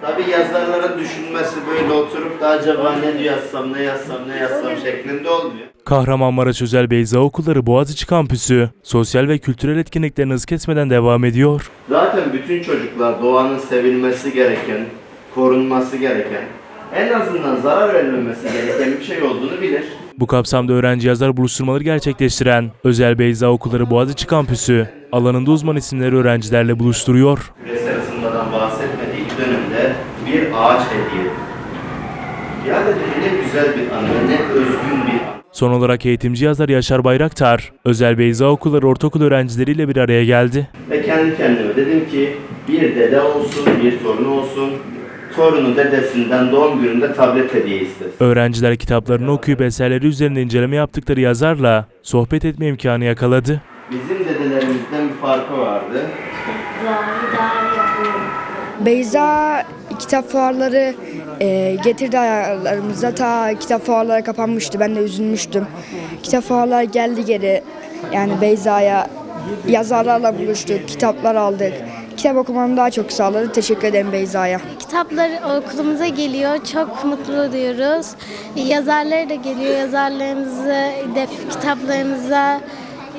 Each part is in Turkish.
Tabii yazarların düşünmesi böyle oturup da acaba ne yazsam, ne yazsam, ne yazsam şeklinde olmuyor. Kahramanmaraş Özel Beyza Okulları Boğaziçi Kampüsü sosyal ve kültürel etkinliklerini hız kesmeden devam ediyor. Zaten bütün çocuklar doğanın sevilmesi gereken, korunması gereken, en azından zarar verilmemesi gereken bir şey olduğunu bilir. Bu kapsamda öğrenci yazar buluşturmaları gerçekleştiren Özel Beyza Okulları Boğaziçi Kampüsü alanında uzman isimleri öğrencilerle buluşturuyor. Küresel bir dönemde bir ağaç hediye edildi. Ya dedi ne güzel bir anı, ne özgün bir anı. Son olarak eğitimci yazar Yaşar Bayraktar, Özel Beyza Okulları ortaokul öğrencileriyle bir araya geldi. Ve kendi kendime dedim ki bir dede olsun, bir torunu olsun. Torunu dedesinden doğum gününde tablet hediye istesin. Öğrenciler kitaplarını okuyup eserleri üzerinde inceleme yaptıkları yazarla sohbet etme imkanı yakaladı. Bizim dedelerimizden bir farkı vardı. Beyza kitap fuarları e, getirdi ayarlarımıza. Ta kitap fuarları kapanmıştı. Ben de üzülmüştüm. Kitap fuarları geldi geri. Yani Beyza'ya yazarlarla buluştuk, kitaplar aldık. Kitap okumamı daha çok sağladı. Teşekkür ederim Beyza'ya. Kitaplar okulumuza geliyor. Çok mutlu duyuyoruz. Yazarları da geliyor. Yazarlarımızı, def- kitaplarımıza,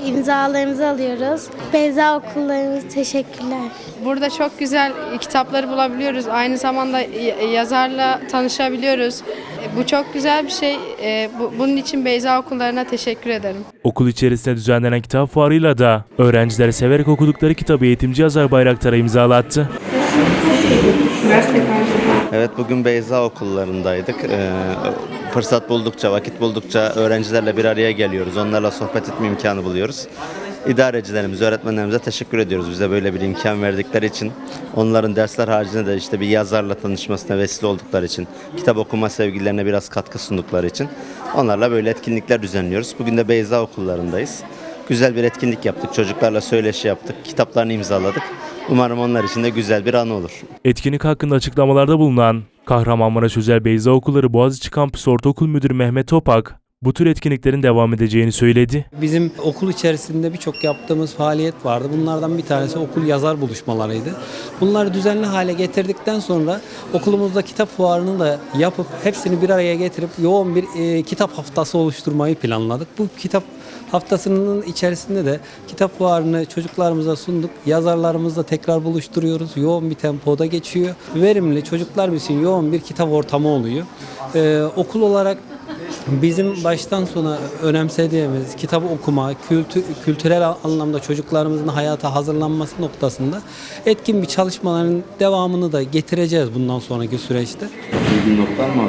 imzalarımızı alıyoruz. Beyza okullarımız teşekkürler. Burada çok güzel kitapları bulabiliyoruz. Aynı zamanda yazarla tanışabiliyoruz. E, Bu çok güzel bir şey. E, bu- Bunun için Beyza okullarına teşekkür ederim. Okul içerisinde düzenlenen kitap fuarıyla da öğrenciler severek okudukları kitabı eğitimci yazar Bayraktar'a imzalattı. Evet bugün Beyza okullarındaydık. Ee, fırsat buldukça, vakit buldukça öğrencilerle bir araya geliyoruz. Onlarla sohbet etme imkanı buluyoruz. İdarecilerimize, öğretmenlerimize teşekkür ediyoruz bize böyle bir imkan verdikleri için. Onların dersler haricinde de işte bir yazarla tanışmasına vesile oldukları için, kitap okuma sevgilerine biraz katkı sundukları için onlarla böyle etkinlikler düzenliyoruz. Bugün de Beyza okullarındayız. Güzel bir etkinlik yaptık. Çocuklarla söyleşi yaptık. Kitaplarını imzaladık. Umarım onlar için de güzel bir an olur. Etkinlik hakkında açıklamalarda bulunan Kahramanmaraş Özel Beyza Okulları Boğaziçi Kampüsü Ortaokul Müdürü Mehmet Topak, bu tür etkinliklerin devam edeceğini söyledi. Bizim okul içerisinde birçok yaptığımız faaliyet vardı. Bunlardan bir tanesi okul yazar buluşmalarıydı. Bunları düzenli hale getirdikten sonra okulumuzda kitap fuarını da yapıp hepsini bir araya getirip yoğun bir e, kitap haftası oluşturmayı planladık. Bu kitap haftasının içerisinde de kitap fuarını çocuklarımıza sunduk. Yazarlarımızla tekrar buluşturuyoruz. Yoğun bir tempoda geçiyor. Verimli çocuklar için yoğun bir kitap ortamı oluyor. Ee, okul olarak Bizim baştan sona önemsediğimiz kitap okuma, kültü, kültürel anlamda çocuklarımızın hayata hazırlanması noktasında etkin bir çalışmaların devamını da getireceğiz bundan sonraki süreçte. Bilgi notlar mı?